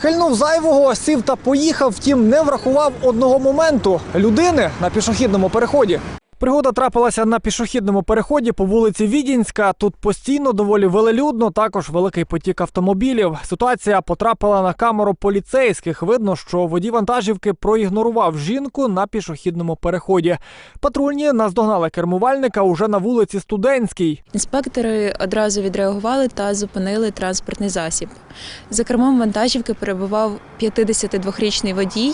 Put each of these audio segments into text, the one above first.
Хильнув зайвого, сів та поїхав, втім не врахував одного моменту людини на пішохідному переході. Пригода трапилася на пішохідному переході по вулиці Відінська. Тут постійно доволі велелюдно, також великий потік автомобілів. Ситуація потрапила на камеру поліцейських. Видно, що водій вантажівки проігнорував жінку на пішохідному переході. Патрульні наздогнали кермувальника уже на вулиці Студентській. Інспектори одразу відреагували та зупинили транспортний засіб. За кермом вантажівки перебував 52-річний водій,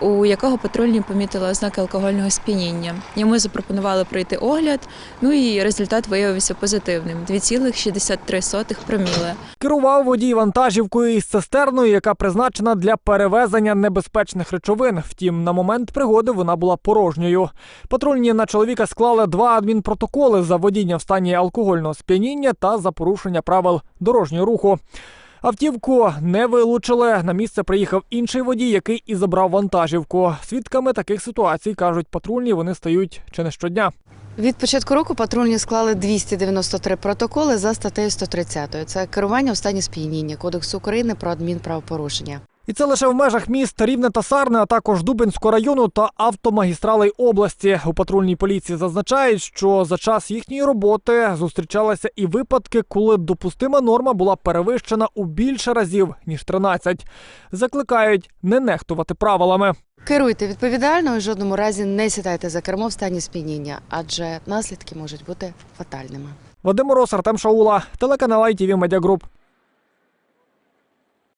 у якого патрульні помітили ознаки алкогольного сп'яніння. Йому запропонували пройти огляд, ну і результат виявився позитивним 2,63 проміли. Керував водій вантажівкою із цистерною, яка призначена для перевезення небезпечних речовин. Втім, на момент пригоди вона була порожньою. Патрульні на чоловіка склали два адмінпротоколи за водіння в стані алкогольного сп'яніння та за порушення правил дорожнього руху. Автівку не вилучили. На місце приїхав інший водій, який і забрав вантажівку. Свідками таких ситуацій кажуть патрульні, вони стають чи не щодня. Від початку року патрульні склали 293 протоколи за статтею 130. Це керування у стані сп'яніння Кодексу України про адмінправопорушення. І це лише в межах міст Рівне та Сарне, а також Дубинського району та автомагістралей області. У патрульній поліції зазначають, що за час їхньої роботи зустрічалися і випадки, коли допустима норма була перевищена у більше разів ніж 13. Закликають не нехтувати правилами. Керуйте відповідально і в жодному разі не сідайте за кермо в стані сп'яніння, адже наслідки можуть бути фатальними. Вадим Мороз, Артем Шаула, телеканал ITV Media Group.